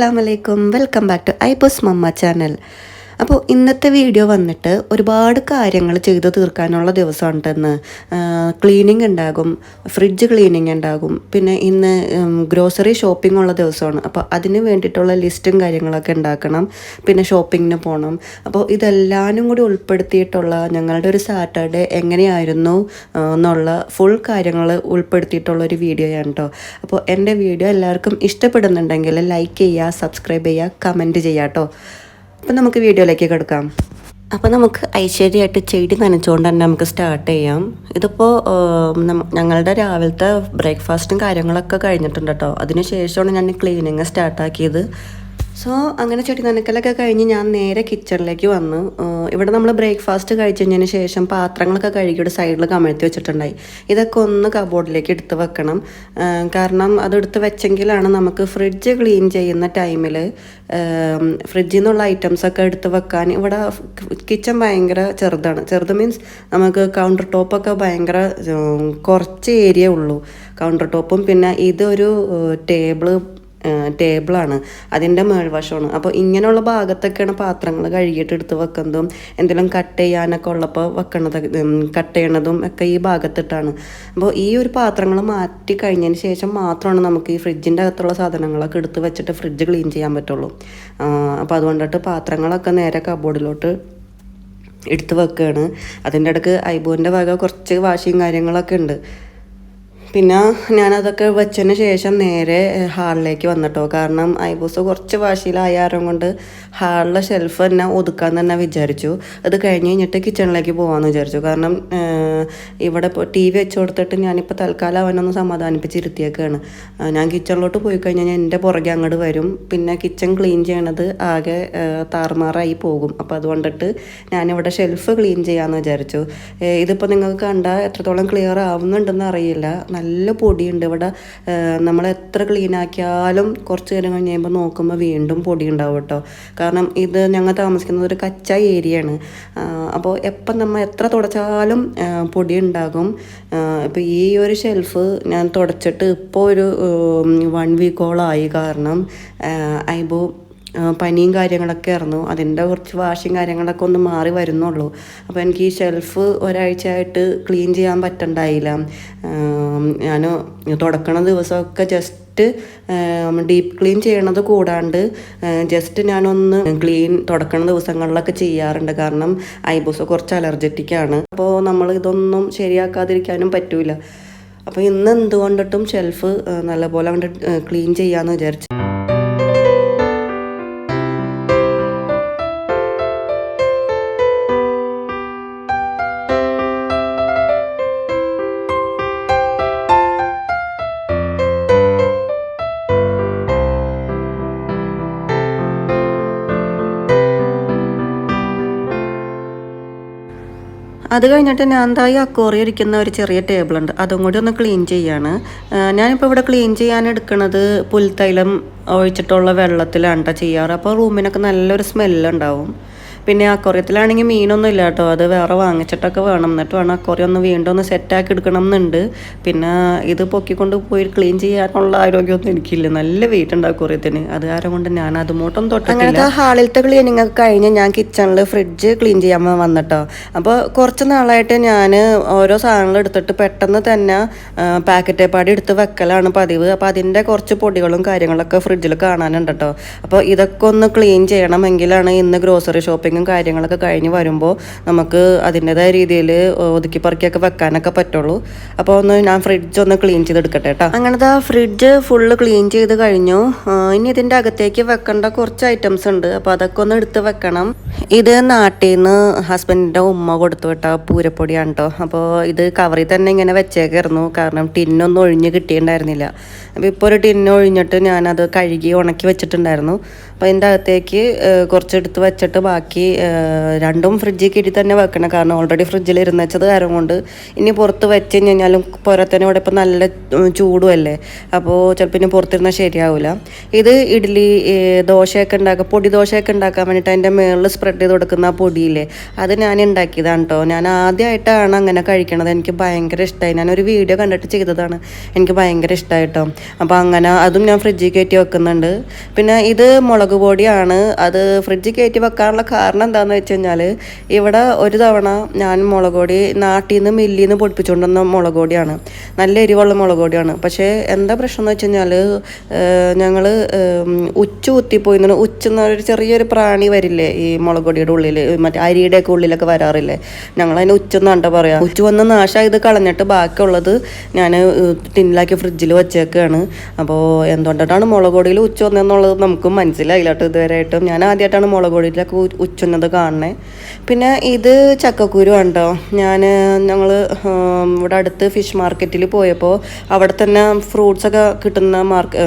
Hello അസ്സാം വലൈക്കും welcome back to ഐബോസ് മമ്മ ചാനൽ അപ്പോൾ ഇന്നത്തെ വീഡിയോ വന്നിട്ട് ഒരുപാട് കാര്യങ്ങൾ ചെയ്ത് തീർക്കാനുള്ള ദിവസമുണ്ടെന്ന്. ക്ലീനിങ് ഉണ്ടാകും ഫ്രിഡ്ജ് ക്ലീനിങ് ഉണ്ടാകും പിന്നെ ഇന്ന് ഗ്രോസറി ഷോപ്പിംഗ് ഉള്ള ദിവസമാണ്. അപ്പോൾ അതിന് വേണ്ടിയിട്ടുള്ള ലിസ്റ്റും കാര്യങ്ങളൊക്കെ ഉണ്ടാക്കണം. പിന്നെ ഷോപ്പിങ്ങിന് പോകണം അപ്പോൾ ഇതെല്ലാനും കൂടി ഉൾപ്പെടുത്തിയിട്ടുള്ള ഞങ്ങളുടെ ഒരു സാറ്റർഡേ എങ്ങനെയായിരുന്നു എന്നുള്ള ഫുൾ കാര്യങ്ങൾ ഉൾപ്പെടുത്തിയിട്ടുള്ള ഒരു വീഡിയോയാണ് കേട്ടോ. അപ്പോൾ എന്റെ വീഡിയോ എല്ലാവർക്കും ഇഷ്ടപ്പെടുന്നുണ്ടെങ്കിൽ ലൈക്ക് ചെയ്യുക സബ്സ്ക്രൈബ് ചെയ്യുക കമന്റ് ചെയ്യാം കേട്ടോ. അപ്പം നമുക്ക് വീഡിയോയിലേക്ക് കിടക്കാം. അപ്പോൾ നമുക്ക് ഐശ്വര്യമായിട്ട് ചെടി നനച്ചുകൊണ്ട് തന്നെ നമുക്ക് സ്റ്റാർട്ട് ചെയ്യാം. ഇതിപ്പോൾ ഞങ്ങളുടെ രാവിലത്തെ ബ്രേക്ക്ഫാസ്റ്റും കാര്യങ്ങളൊക്കെ കഴിഞ്ഞിട്ടുണ്ട് കേട്ടോ അതിന് ശേഷമാണ് ഞാൻ ക്ലീനിങ് സ്റ്റാർട്ടാക്കിയത് സോ അങ്ങനെ ചെടി നനക്കലൊക്കെ കഴിഞ്ഞ് ഞാൻ നേരെ കിച്ചണിലേക്ക് വന്നു ഇവിടെ നമ്മൾ ബ്രേക്ക്ഫാസ്റ്റ് കഴിച്ചതിന് ശേഷം പാത്രങ്ങളൊക്കെ കഴുകിയുടെ സൈഡിൽ കമഴ്ത്തി വെച്ചിട്ടുണ്ടായി. ഇതൊക്കെ ഒന്ന് കബോർഡിലേക്ക് എടുത്ത് വെക്കണം. കാരണം അതെടുത്ത് വെച്ചെങ്കിലാണ് നമുക്ക് ഫ്രിഡ്ജ് ക്ലീൻ ചെയ്യുന്ന ടൈമിൽ ഫ്രിഡ്ജിൽ നിന്നുള്ള ഐറ്റംസ് ഒക്കെ എടുത്ത് വെക്കാൻ. ഇവിടെ കിച്ചൺ ഭയങ്കര ചെറുതാണ്. ചെറുത് മീൻസ് നമുക്ക് കൗണ്ടർ ടോപ്പൊക്കെ ഭയങ്കര കുറച്ച് ഏരിയ ഉള്ളൂ. കൗണ്ടർ ടോപ്പും പിന്നെ ഇതൊരു ടേബിൾ ടേബിളാണ്. അതിന്റെ മേൾവശമാണ് അപ്പോൾ ഇങ്ങനെയുള്ള ഭാഗത്തൊക്കെയാണ് പാത്രങ്ങൾ കഴുകിയിട്ട് എടുത്ത് വെക്കുന്നതും എന്തെങ്കിലും കട്ട് ചെയ്യാനൊക്കെ ഉള്ളപ്പോൾ വെക്കണത് കട്ട് ചെയ്യണതും ഒക്കെ ഈ ഭാഗത്തിട്ടാണ്. അപ്പോൾ ഈ ഒരു പാത്രങ്ങൾ മാറ്റി കഴിഞ്ഞതിന് ശേഷം മാത്രമാണ് നമുക്ക് ഈ ഫ്രിഡ്ജിന്റെ അകത്തുള്ള സാധനങ്ങളൊക്കെ എടുത്ത് വെച്ചിട്ട് ഫ്രിഡ്ജ് ക്ലീൻ ചെയ്യാൻ പറ്റുള്ളൂ. അപ്പോൾ അതുകൊണ്ടിട്ട് പാത്രങ്ങളൊക്കെ നേരെ കബോർഡിലോട്ട് എടുത്ത് വെക്കുകയാണ് അതിന്റെ ഇടയ്ക്ക് ഐബോന്റെ വക കുറച്ച് വാഷിങ് കാര്യങ്ങളൊക്കെ ഉണ്ട്. പിന്നെ ഞാനതൊക്കെ വെച്ചതിന് ശേഷം നേരെ ഹാളിലേക്ക് വന്നിട്ടോ. കാരണം ഐബൂസ് കുറച്ച് വാശിയിലായ കാരണം കൊണ്ട് ഹാളിലെ ഷെൽഫ് തന്നെ ഒതുക്കാൻ തന്നെ വിചാരിച്ചു. അത് കഴിഞ്ഞ് കഴിഞ്ഞിട്ട് കിച്ചണിലേക്ക് പോകാമെന്ന് വിചാരിച്ചു. കാരണം ഇവിടെ ഇപ്പോൾ ടി വി വെച്ച് കൊടുത്തിട്ട് ഞാനിപ്പോൾ തൽക്കാലം അവനൊന്ന് സമാധാനിപ്പിച്ചിരുത്തിയേക്കാണ്. ഞാൻ കിച്ചണിലോട്ട് പോയി കഴിഞ്ഞാൽ ഞാൻ എന്റെ പുറകെ അങ്ങോട്ട് വരും. പിന്നെ കിച്ചൺ ക്ലീൻ ചെയ്യണത് ആകെ താറുമാറായി പോകും. അപ്പോൾ അതുകൊണ്ടിട്ട് ഞാനിവിടെ ഷെൽഫ് ക്ലീൻ ചെയ്യാമെന്ന് വിചാരിച്ചു. ഇതിപ്പോൾ നിങ്ങൾക്ക് കണ്ടാൽ എത്രത്തോളം ക്ലിയർ ആവുന്നുണ്ടെന്ന് അറിയില്ല. നല്ല പൊടിയുണ്ട്. ഇവിടെ നമ്മൾ എത്ര ക്ലീൻ ആക്കിയാലും കുറച്ച് നേരം കഴിയുമ്പോൾ നോക്കുമ്പോൾ വീണ്ടും പൊടി ഉണ്ടാവും കേട്ടോ. കാരണം ഇത് ഞങ്ങൾ താമസിക്കുന്നത് ഒരു കച്ച ഏരിയയാണ് അപ്പോൾ എപ്പം നമ്മൾ എത്ര തുടച്ചാലും പൊടി ഉണ്ടാകും ഇപ്പോൾ ഈ ഒരു ഷെൽഫ് ഞാൻ തുടച്ചിട്ട് ഇപ്പോൾ ഒരു വൺ വീക്കോളായി കാരണം ആ, പനിയും കാര്യങ്ങളൊക്കെ ആയിരുന്നു. അതിന്റെ കുറച്ച് വാഷിങ് കാര്യങ്ങളൊക്കെ ഒന്ന് മാറി വരുന്നുള്ളൂ. അപ്പോൾ എനിക്ക് ഈ ഷെൽഫ് ഒരാഴ്ചയായിട്ട് ക്ലീൻ ചെയ്യാൻ പറ്റണ്ടായില്ല. ഞാൻ തുടക്കണ ദിവസമൊക്കെ ജസ്റ്റ് ഡീപ്പ് ക്ലീൻ ചെയ്യണത് കൂടാണ്ട് ജസ്റ്റ് ഞാനൊന്ന് ക്ലീൻ തുടക്കണ ദിവസങ്ങളിലൊക്കെ ചെയ്യാറുണ്ട്. കാരണം ഐബോസ് കുറച്ച് അലർജറ്റിക് ആണ്. അപ്പോൾ നമ്മൾ ഇതൊന്നും ശരിയാക്കാതിരിക്കാനും പറ്റൂല. അപ്പോൾ ഇന്ന് എന്തുകൊണ്ടിട്ടും ഷെൽഫ് നല്ലപോലെ അങ്ങോട്ട് ക്ലീൻ ചെയ്യാമെന്ന് വിചാരിച്ചു. അത് കഴിഞ്ഞിട്ട് ഞാൻ എന്തായി അക്കോറി ഇരിക്കുന്ന ഒരു ചെറിയ ടേബിളുണ്ട്. അതും കൂടി ഒന്ന് ക്ലീൻ ചെയ്യാണ്. ഞാനിപ്പോൾ ഇവിടെ ക്ലീൻ ചെയ്യാൻ എടുക്കുന്നത് പുൽത്തൈലം ഒഴിച്ചിട്ടുള്ള വെള്ളത്തിലാണ് ചെയ്യാറ്. അപ്പോൾ റൂമിനൊക്കെ നല്ലൊരു സ്മെല്ലുണ്ടാവും പിന്നെ അക്വറിയത്തിലാണെങ്കിൽ മീനൊന്നും ഇല്ല കേട്ടോ. അത് വേറെ വാങ്ങിച്ചിട്ടൊക്കെ വേണം. എന്നിട്ട് വേണം അക്കോറിയം ഒന്ന് വീണ്ടും ഒന്ന് സെറ്റാക്കി എടുക്കണം എന്നുണ്ട്. പിന്നെ ഇത് പൊക്കിക്കൊണ്ട് പോയി ക്ലീൻ ചെയ്യാനുള്ള ആരോഗ്യമൊന്നും എനിക്കില്ല. നല്ല വെയിറ്റ് ഉണ്ട് അക്കോറിയത്തിന് അത് കാരണം കൊണ്ട് ഞാൻ അതുമൂട്ടം തൊട്ടില്ല അങ്ങനത്തെ ഹാളിലത്തെ ക്ലീനിങ് ഒക്കെ കഴിഞ്ഞ് ഞാൻ കിച്ചണിൽ ഫ്രിഡ്ജ് ക്ലീൻ ചെയ്യാൻ വന്നിട്ടോ. അപ്പോൾ കുറച്ച് നാളായിട്ട് ഞാൻ ഓരോ സാധനങ്ങൾ എടുത്തിട്ട് പെട്ടെന്ന് തന്നെ പാക്കറ്റ് പാടി എടുത്ത് വെക്കലാണ് പതിവ്. അപ്പോൾ അതിന്റെ കുറച്ച് പൊടികളും കാര്യങ്ങളൊക്കെ ഫ്രിഡ്ജിൽ കാണാനുണ്ട് കേട്ടോ. അപ്പോൾ ഇതൊക്കെ ഒന്ന് ക്ലീൻ ചെയ്യണമെങ്കിലാണ് ഇന്ന് ഗ്രോസറി ഷോപ്പിങ്ങും കാര്യങ്ങളൊക്കെ കഴിഞ്ഞ് വരുമ്പോൾ നമുക്ക് അതിന്റെതായ രീതിയിൽ ഒതുക്കി പറക്കിയൊക്കെ വെക്കാനൊക്കെ പറ്റുള്ളൂ. അപ്പോൾ ഒന്ന് ഞാൻ ഫ്രിഡ്ജ് ഒന്ന് ക്ലീൻ ചെയ്തെടുക്കട്ടെ കേട്ടോ. അങ്ങനത്തെ ഫ്രിഡ്ജ് ഫുള്ള് ക്ലീൻ ചെയ്ത് കഴിഞ്ഞു. ഇനി ഇതിന്റെ അകത്തേക്ക് വെക്കേണ്ട കുറച്ച് ഐറ്റംസ് ഉണ്ട്. അപ്പോൾ അതൊക്കെ ഒന്ന് എടുത്ത് വെക്കണം. ഇത് നാട്ടിൽ നിന്ന് ഹസ്ബൻഡിന്റെ ഉമ്മ കൊടുത്തു വിട്ട പൂരപ്പൊടിയാണ് കേട്ടോ. അപ്പോൾ ഇത് കവറിൽ തന്നെ ഇങ്ങനെ വെച്ചേക്കായിരുന്നു. കാരണം ടിന്നൊന്നും ഒഴിഞ്ഞ് കിട്ടിയിട്ടുണ്ടായിരുന്നില്ല. അപ്പോൾ ഇപ്പോൾ ഒരു ടിന്ന് ഒഴിഞ്ഞിട്ട് ഞാനത് കഴുകി ഉണക്കി വെച്ചിട്ടുണ്ടായിരുന്നു. അപ്പോൾ അതിന്റെ അകത്തേക്ക് കുറച്ച് എടുത്ത് വെച്ചിട്ട് ബാക്കി രണ്ടും ഫ്രിഡ്ജിൽ കയറ്റി തന്നെ വെക്കണം. കാരണം ഓൾറെഡി ഫ്രിഡ്ജിൽ ഇരുന്ന് വെച്ചത് കാരണം കൊണ്ട് ഇനി പുറത്ത് വെച്ച് കഴിഞ്ഞാലും പുറത്തന്നെ ഇവിടെ ഇപ്പം നല്ല ചൂടുമല്ലേ? അപ്പോൾ ചിലപ്പോൾ ഇനി പുറത്തിരുന്നാൽ ശരിയാവില്ല ഇത് ഇഡ്ഡലി ദോശയൊക്കെ ഉണ്ടാക്കുക പൊടി ദോശയൊക്കെ ഉണ്ടാക്കാൻ വേണ്ടിയിട്ട് അതിന്റെ മുകളിൽ സ്പ്രെഡ് ചെയ്ത് കൊടുക്കുന്ന ആ പൊടിയില്ലേ? അത് ഞാൻ ഉണ്ടാക്കിയതാണ് കേട്ടോ ഞാൻ ആദ്യമായിട്ടാണ് അങ്ങനെ കഴിക്കണത്. എനിക്ക് ഭയങ്കര ഇഷ്ടമായി ഞാനൊരു വീഡിയോ കണ്ടിട്ട് ചെയ്തതാണ്. എനിക്ക് ഭയങ്കര ഇഷ്ടമായി കേട്ടോ അപ്പോൾ അങ്ങനെ അതും ഞാൻ ഫ്രിഡ്ജിൽ കയറ്റി വെക്കുന്നുണ്ട്. പിന്നെ ഇത് മുളക് പൊടിയാണ്. അത് ഫ്രിഡ്ജിൽ കയറ്റി വെക്കാനുള്ള കാരണം എന്താണെന്ന് വെച്ച് കഴിഞ്ഞാൽ ഇവിടെ ഒരു തവണ ഞാൻ മുളക് പൊടി നാട്ടിൽ നിന്ന് മില്ലിൽ നിന്ന് പൊടിപ്പിച്ചുകൊണ്ട് വന്ന മുളക് പൊടിയാണ് നല്ല എരിവുള്ള മുളക് പൊടിയാണ് പക്ഷേ എന്താ പ്രശ്നം എന്ന് വെച്ച് കഴിഞ്ഞാൽ ഞങ്ങൾ ഉച്ച കുത്തിപ്പോയി എന്ന് ഉച്ച എന്ന ഒരു ചെറിയൊരു പ്രാണി വരില്ലേ ഈ മുളക് പൊടിയുടെ ഉള്ളിൽ മറ്റേ അരിയുടെയൊക്കെ ഉള്ളിലൊക്കെ വരാറില്ലേ? ഞങ്ങളതിന് ഉച്ച ഉച്ചെന്നാണ്ട പറയാം. ഉച്ച വന്ന് നാശം ഇത് കളഞ്ഞിട്ട് ബാക്കിയുള്ളത് ഞാൻ ടിന്നിലാക്കി ഫ്രിഡ്ജിൽ വെച്ചേക്കാണ്. അപ്പോൾ എന്തുകൊണ്ടിട്ടാണ് മുളക് പൊടിയിൽ ഉച്ച വന്നെന്നുള്ളത് നമുക്ക് മനസ്സിലായില്ല ഇതുവരെയായിട്ടും. ഞാൻ ആദ്യമായിട്ടാണ് മുളക് പൊടിയിലൊക്കെ ഉ- ഉച്ചുന്നത് കാണണേ. പിന്നെ ഇത് ചക്കക്കുരു ഉണ്ടോ ഞാൻ ഞങ്ങൾ ഇവിടെ അടുത്ത് ഫിഷ് മാർക്കറ്റിൽ പോയപ്പോൾ അവിടെ തന്നെ ഫ്രൂട്ട്സ് ഒക്കെ കിട്ടുന്ന മാർക്ക്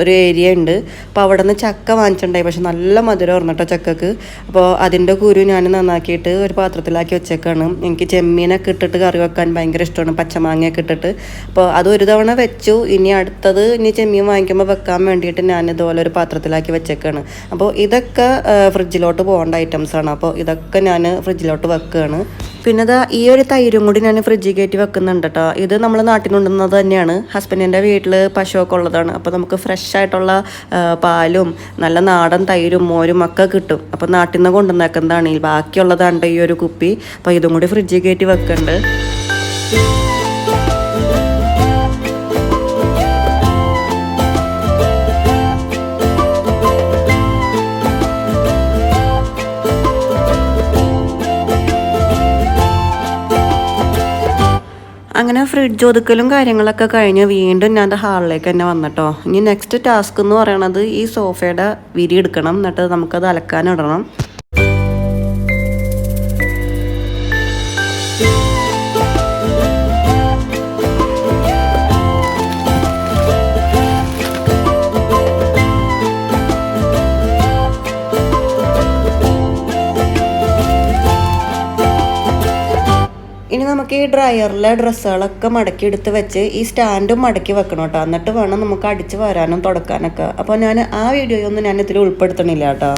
ഒരു ഏരിയ ഉണ്ട്. അപ്പോൾ അവിടെ നിന്ന് ചക്ക വാങ്ങിച്ചിട്ടുണ്ടായി. പക്ഷെ നല്ല മധുരം കേട്ടോ ചക്കക്ക്. അപ്പോൾ അതിന്റെ കുരു ഞാൻ നന്നാക്കിയിട്ട് ഒരു പാത്രത്തിലാക്കി വെച്ചേക്കാണ്. എനിക്ക് ചെമ്മീനൊക്കെ ഇട്ടിട്ട് കറി വെക്കാൻ ഭയങ്കര ഇഷ്ടമാണ്. പച്ചമാങ്ങയൊക്കെ ഇട്ടിട്ട്. അപ്പോൾ അത് ഒരു തവണ വെച്ചു. ഇനി അടുത്തത് ഇനി ചെമ്മീൻ വാങ്ങിക്കുമ്പോൾ വെക്കാൻ വേണ്ടിയിട്ട് ഞാൻ ഇതുപോലെ ഒരു പാത്രത്തിലാക്കി വെച്ചേക്കാണ്. അപ്പോൾ ഇതൊക്കെ ഫ്രിഡ്ജിലോട്ട് പോകേണ്ട ഐറ്റംസ് ആണ്. അപ്പോൾ ഇതൊക്കെ ഞാൻ ഫ്രിഡ്ജിലോട്ട് വെക്കുകയാണ് പിന്നെ ഇതാ ഈ ഒരു തൈരും കൂടി ഞാൻ ഫ്രിഡ്ജിൽ കയറ്റി വെക്കുന്നുണ്ട് കേട്ടോ ഇത് നമ്മൾ നാട്ടിലുണ്ടെന്നത് തന്നെയാണ്. ഹസ്ബൻഡിന്റെ വീട്ടിൽ പശുവൊക്കെ ഉള്ളതാണ്. അപ്പോൾ നമുക്ക് ഫ്രഷ് ആയിട്ടുള്ള പാലും നല്ല നാടൻ തൈരും മോരും ഒക്കെ കിട്ടും. അപ്പോൾ നാട്ടിൽ നിന്ന് കൊണ്ടുവന്നേക്കുന്നതാണ്. ഈ ബാക്കിയുള്ളതാണ് ഈ ഒരു കുപ്പി. അപ്പോൾ ഇതും കൂടി ഫ്രിഡ്ജിൽ കയറ്റി വെക്കുന്നുണ്ട് ഫ്രിഡ്ജ് ഒതുക്കലും കാര്യങ്ങളൊക്കെ കഴിഞ്ഞ് വീണ്ടും ഞാൻ ഹാളിലേക്ക് തന്നെ വന്നിട്ടോ. ഇനി നെക്സ്റ്റ് ടാസ്ക് എന്ന് പറയണത് ഈ സോഫയുടെ വിരി എടുക്കണം. എന്നിട്ട് നമുക്കത് അലക്കാനിടണം. നമുക്ക് ഈ ഡ്രയറിലെ ഡ്രസ്സുകളൊക്കെ മടക്കി എടുത്ത് വെച്ച് ഈ സ്റ്റാൻഡും മടക്കി വെക്കണം കേട്ടോ. എന്നിട്ട് വേണം നമുക്ക് അടിച്ച് വരാനും തുടക്കാനൊക്കെ. അപ്പോൾ ഞാൻ ആ വീഡിയോയൊന്നും ഞാൻ ഇതിൽ ഉൾപ്പെടുത്തണില്ല കേട്ടോ.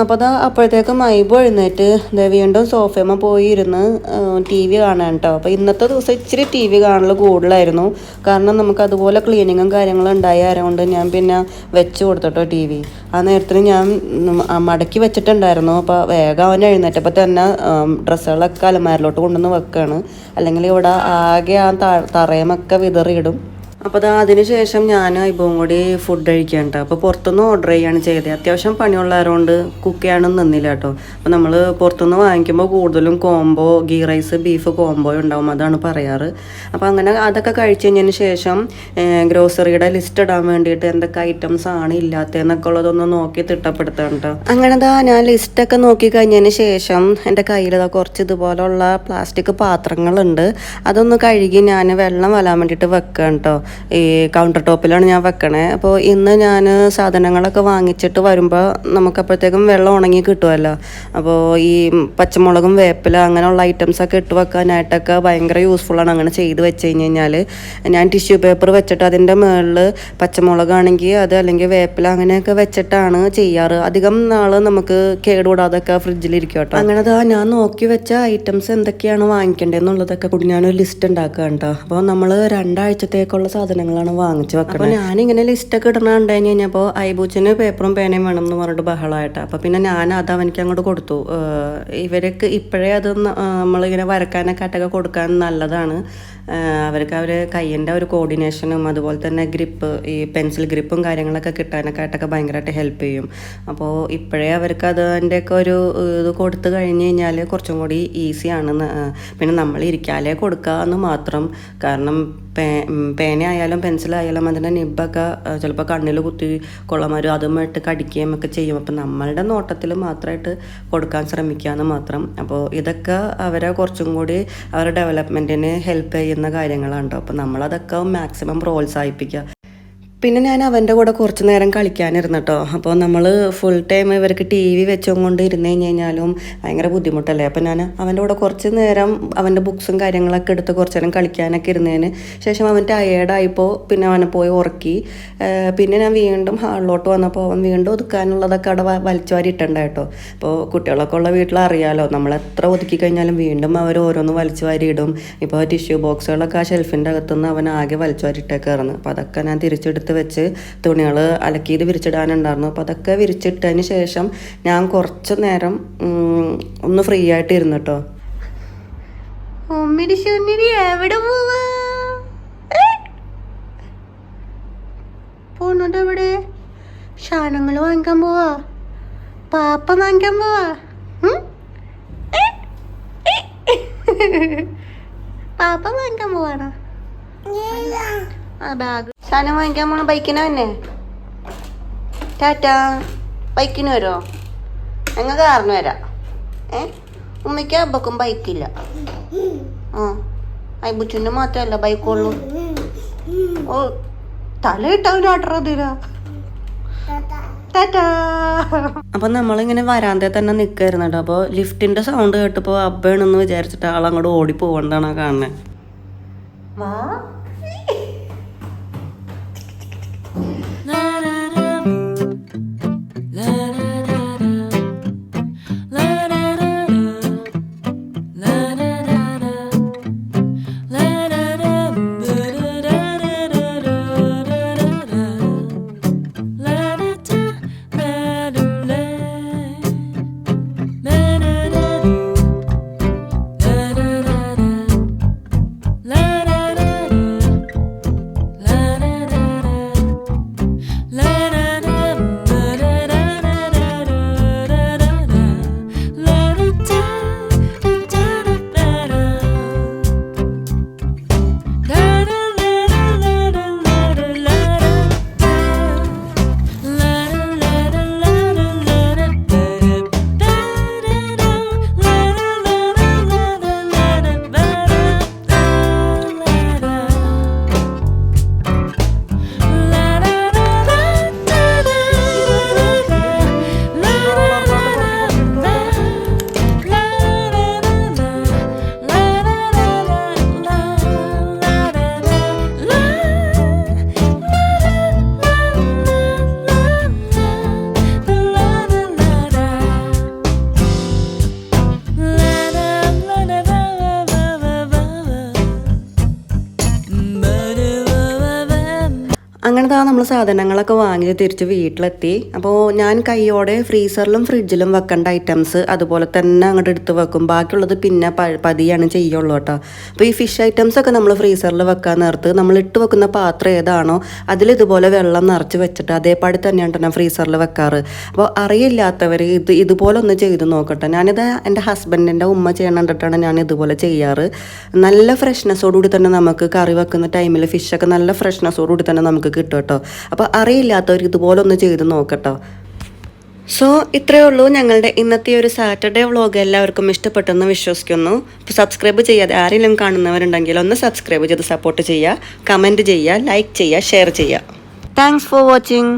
അപ്പോൾ അത് അപ്പോഴത്തേക്കും മൈബ് എഴുന്നേറ്റ് വീണ്ടും സോഫയമ്മ പോയി ഇരുന്ന് ടി വി കാണാൻ കേട്ടോ അപ്പോൾ ഇന്നത്തെ ദിവസം ഇച്ചിരി ടി വി കാണൽ കൂടുതലായിരുന്നു. കാരണം നമുക്ക് അതുപോലെ ക്ലീനിങ്ങും കാര്യങ്ങളും ഉണ്ടായതുകൊണ്ട് ഞാൻ പിന്നെ വെച്ച് കൊടുത്തോട്ടോ ടി വി. ആ നേരത്തിന് ഞാൻ മടക്കി വെച്ചിട്ടുണ്ടായിരുന്നു. അപ്പോൾ വേഗം അവൻ എഴുന്നേറ്റപ്പോൾ തന്നെ ഡ്രസ്സുകളൊക്കെ അലമാരിലോട്ട് കൊണ്ടുവന്ന് വെക്കുകയാണ് അല്ലെങ്കിൽ ഇവിടെ ആകെ ആ തറയുമൊക്കെ വിതറിയിടും. അപ്പോൾ അതാ അതിന് ശേഷം ഞാൻ ഇപ്പം കൂടി ഫുഡ് കഴിക്കാൻ കേട്ടോ അപ്പോൾ പുറത്തുനിന്ന് ഓർഡർ ചെയ്യാണ് ചെയ്തത്. അത്യാവശ്യം പണിയുള്ളവരോണ്ട്. കുക്ക് ചെയ്യാനൊന്നും നിന്നില്ല കേട്ടോ അപ്പോൾ നമ്മൾ പുറത്തുനിന്ന് വാങ്ങിക്കുമ്പോൾ കൂടുതലും combo ghee rice beef combo ഉണ്ടാവും. അതാണ് പറയാറ്. അപ്പോൾ അങ്ങനെ അതൊക്കെ കഴിച്ച് കഴിഞ്ഞതിന് ശേഷം ഗ്രോസറിയുടെ ലിസ്റ്റ് ഇടാൻ വേണ്ടിയിട്ട് എന്തൊക്കെ ഐറ്റംസ് ആണ് ഇല്ലാത്തതെന്നൊക്കെ ഉള്ളതൊന്ന് നോക്കി തിട്ടപ്പെടുത്തണം കേട്ടോ അങ്ങനെ ദാ ഞാൻ ലിസ്റ്റൊക്കെ നോക്കി കഴിഞ്ഞതിന് ശേഷം എന്റെ കയ്യിൽ കുറച്ച് ഇതുപോലുള്ള പ്ലാസ്റ്റിക് പാത്രങ്ങളുണ്ട്. അതൊന്ന് കഴുകി ഞാൻ വെള്ളം വലാൻ വേണ്ടിയിട്ട് വെക്കാം കേട്ടോ ഈ കൗണ്ടർ ടോപ്പിലാണ് ഞാൻ വെക്കണേ. അപ്പോൾ ഇന്ന് ഞാൻ സാധനങ്ങളൊക്കെ വാങ്ങിച്ചിട്ട് വരുമ്പോൾ നമുക്കപ്പോഴത്തേക്കും വെള്ളം ഉണങ്ങി കിട്ടുമല്ലോ അപ്പോൾ ഈ പച്ചമുളകും വേപ്പില അങ്ങനെയുള്ള ഐറ്റംസ് ഒക്കെ ഇട്ട് വെക്കാനായിട്ടൊക്കെ ഭയങ്കര യൂസ്ഫുള്ളാണ് അങ്ങനെ ചെയ്ത് വെച്ച് കഴിഞ്ഞ് കഴിഞ്ഞാൽ ഞാൻ ടിഷ്യൂ പേപ്പർ വെച്ചിട്ട് അതിന്റെ മുകളിൽ പച്ചമുളകാണെങ്കിൽ അത് അല്ലെങ്കിൽ വേപ്പില അങ്ങനെയൊക്കെ വെച്ചിട്ടാണ് ചെയ്യാറ്. അധികം നാൾ നമുക്ക് കേടുകൂടാതൊക്കെ ഫ്രിഡ്ജിലിരിക്കും കേട്ടോ. അങ്ങനെ ഞാൻ നോക്കി വെച്ച ഐറ്റംസ് എന്തൊക്കെയാണ് വാങ്ങിക്കേണ്ടതെന്നുള്ളതൊക്കെ കൂടി ഞാനൊരു ലിസ്റ്റ് ഉണ്ടാക്കുക കേട്ടോ അപ്പോൾ നമ്മൾ രണ്ടാഴ്ചത്തേക്കുള്ള സാധനങ്ങളാണ് വാങ്ങിച്ചു വെക്കുന്നത് അപ്പോൾ ഞാനിങ്ങനെ ലിസ്റ്റൊക്കെ ഇടണ ഉണ്ടായി കഴിഞ്ഞ് കഴിഞ്ഞപ്പോൾ ഐബൂച്ചിന് പേപ്പറും പേനയും വേണം എന്ന് പറഞ്ഞിട്ട് ബഹളമായിട്ട് അപ്പോൾ പിന്നെ ഞാൻ അത് അവനിക്ക് അങ്ങോട്ട് കൊടുത്തു. ഇവരൊക്കെ ഇവർക്ക് ഇപ്പോഴേ അത് നമ്മളിങ്ങനെ വരക്കാനൊക്കെ ആയിട്ടൊക്കെ കൊടുക്കാൻ നല്ലതാണ്. അവർക്ക് അവർ കയ്യിന്റെ ഒരു കോർഡിനേഷനും അതുപോലെ തന്നെ ഗ്രിപ്പ് ഈ പെൻസിൽ ഗ്രിപ്പും കാര്യങ്ങളൊക്കെ കിട്ടാനൊക്കെ ആയിട്ടൊക്കെ ഭയങ്കരമായിട്ട് ഹെൽപ്പ് ചെയ്യും. അപ്പോൾ ഇപ്പോഴേ അവർക്ക് അതിന്റെയൊക്കെ ഒരു ഇത് കൊടുത്തു കഴിഞ്ഞ് കഴിഞ്ഞാൽ കുറച്ചും കൂടി ഈസിയാണ് പിന്നെ നമ്മൾ ഇരിക്കാലേ കൊടുക്കുക എന്ന് മാത്രം. കാരണം പേ പേനയായാലും പെൻസിലായാലും അതിന്റെ നിബൊക്കെ ചിലപ്പോൾ കണ്ണിൽ കുത്തി കൊള്ളമാരും അതുമായിട്ട് കടിക്കുകയും ഒക്കെ ചെയ്യും. അപ്പം നമ്മളുടെ നോട്ടത്തിൽ മാത്രമായിട്ട് കൊടുക്കാൻ ശ്രമിക്കുക എന്ന് മാത്രം. അപ്പോൾ ഇതൊക്കെ അവരെ കുറച്ചും കൂടി അവരുടെ ഡെവലപ്മെന്റിന് ഹെൽപ്പ് ചെയ്യുന്ന കാര്യങ്ങളാണ് കേട്ടോ അപ്പോൾ നമ്മളതൊക്കെ മാക്സിമം പ്രോത്സാഹിപ്പിക്കുക പിന്നെ ഞാൻ അവന്റെ കൂടെ കുറച്ച് നേരം കളിക്കാനിരുന്നു കേട്ടോ അപ്പോൾ നമ്മൾ ഫുൾ ടൈം ഇവർക്ക് ടി വി വെച്ചും കൊണ്ട് ഇരുന്ന് കഴിഞ്ഞ് കഴിഞ്ഞാലും ഭയങ്കര ബുദ്ധിമുട്ടല്ലേ? അപ്പോൾ ഞാൻ അവന്റെ കൂടെ കുറച്ച് നേരം അവന്റെ ബുക്സും കാര്യങ്ങളൊക്കെ എടുത്ത് കുറച്ച് നേരം കളിക്കാനൊക്കെ ഇരുന്നതിന് ശേഷം അവൻ ടയേർഡായപ്പോൾ പിന്നെ അവനെ പോയി ഉറക്കി. പിന്നെ ഞാൻ വീണ്ടും ഹാളിലോട്ട് വന്നപ്പോൾ അവൻ വീണ്ടും ഒതുക്കാനുള്ളതൊക്കെ അവിടെ വലിച്ചു വാരി ഇട്ടുണ്ടായി അപ്പോൾ കുട്ടികളൊക്കെ ഉള്ള വീട്ടിൽ അറിയാലോ നമ്മൾ എത്ര ഒതുക്കി കഴിഞ്ഞാലും വീണ്ടും അവർ ഓരോന്ന് വലിച്ചു വാരി ഇടും ഇപ്പോൾ ടിഷ്യൂ ബോക്സുകളൊക്കെ ആ ഷെൽഫിന്റെ അകത്തുനിന്ന് അവൻ ആകെ വലിച്ചു വാരി ഇട്ടേക്കായിരുന്നു അപ്പോൾ അതൊക്കെ ഞാൻ തിരിച്ചെടുത്ത് വെച്ച് തുണികൾ അലക്കിയത് വിരിച്ചിടാനുണ്ടായിരുന്നു. അപ്പോൾ അതൊക്കെ വിരിച്ചിട്ടതിന് ശേഷം ഞാൻ കുറച്ച് നേരം ഒന്ന് ഫ്രീ ആയിട്ട് ഇരുന്നു കേട്ടോ എവിടെ പോവാ? പോണത് എവിടെ? സാധനങ്ങൾ വാങ്ങിക്കാൻ പോവാ. പാപ്പ വാങ്ങിക്കാൻ പോവാ? പാപ്പ വാങ്ങിക്കാൻ പോവാണോ? ആ ബാഗ് സാധനം വാങ്ങിക്കാൻ പോണ ബൈക്കിന് തന്നെ. ടാറ്റാ ബൈക്കിന് വരുമോ ഞങ്ങൾ കാറിന് വരാം. ഏ? ഉമ്മയ്ക്ക് അബക്കും ബൈക്കില്ല ആ അയ്ബുച്ചുന് മാത്രമല്ല ബൈക്കുള്ളൂ ഓ തല ഇട്ടവനാട്ടറതിരാ ടാറ്റാ. അപ്പം നമ്മളിങ്ങനെ വരാന്തേ തന്നെ നിൽക്കായിരുന്നു കേട്ടോ. അപ്പോൾ ലിഫ്റ്റിന്റെ സൗണ്ട് കേട്ടപ്പോൾ അബ്ബയാണെന്ന് വിചാരിച്ചിട്ട് ആൾ അങ്ങോട്ട് ഓടി പോവണ്ടാണ് കാണുന്നത് വാ അങ്ങനെ താ നമ്മൾ സാധനങ്ങളൊക്കെ വാങ്ങി തിരിച്ച് വീട്ടിലെത്തി. അപ്പോൾ ഞാൻ കൈയോടെ ഫ്രീസറിലും ഫ്രിഡ്ജിലും വെക്കേണ്ട ഐറ്റംസ് അതുപോലെ തന്നെ അങ്ങോട്ട് എടുത്ത് വെക്കും. ബാക്കിയുള്ളത് പിന്നെ പതിയാണ് ചെയ്യുള്ളൂ കേട്ടോ. അപ്പോൾ ഈ ഫിഷ് ഐറ്റംസ് ഒക്കെ നമ്മൾ ഫ്രീസറിൽ വെക്കാൻ നേരത്ത് നമ്മൾ ഇട്ട് വെക്കുന്ന പാത്രം ഏതാണോ അതിൽ ഇതുപോലെ വെള്ളം നിറച്ച് വെച്ചിട്ട് അതേപാടി തന്നെയാണ് ഞാൻ ഫ്രീസറിൽ വെക്കാറ്. അപ്പോൾ അറിയില്ലാത്തവർ ഇത് ഇതുപോലെ ഒന്ന് ചെയ്ത് നോക്കട്ടെ. ഞാനിത് എന്റെ ഹസ്ബൻഡിന്റെ ഉമ്മ ചെയ്യണം കണ്ടിട്ടാണ് ഞാൻ ഇതുപോലെ ചെയ്യാറ്. നല്ല ഫ്രഷ്നെസ്സോടുകൂടി തന്നെ നമുക്ക് കറി വെക്കുന്ന ടൈമിൽ ഫിഷൊക്കെ നല്ല ഫ്രഷ്നെസ്സോടുകൂടി തന്നെ നമുക്ക് കിട്ടും. കേട്ടോ. അപ്പോൾ അറിയില്ലാത്തവർ ഇതുപോലെ ഒന്ന് ചെയ്ത് നോക്കട്ടോ. സോ ഇത്രയേ ഉള്ളൂ ഞങ്ങളുടെ ഇന്നത്തെ ഒരു സാറ്റർഡേ വ്ളോഗ് എല്ലാവർക്കും ഇഷ്ടപ്പെട്ടെന്ന് വിശ്വസിക്കുന്നു. അപ്പോൾ സബ്സ്ക്രൈബ് ചെയ്യാതെ ആരെങ്കിലും കാണുന്നവരുണ്ടെങ്കിൽ ഒന്ന് സബ്സ്ക്രൈബ് ചെയ്ത് സപ്പോർട്ട് ചെയ്യുക കമന്റ് ചെയ്യുക ലൈക്ക് ചെയ്യുക ഷെയർ ചെയ്യുക. Thanks for watching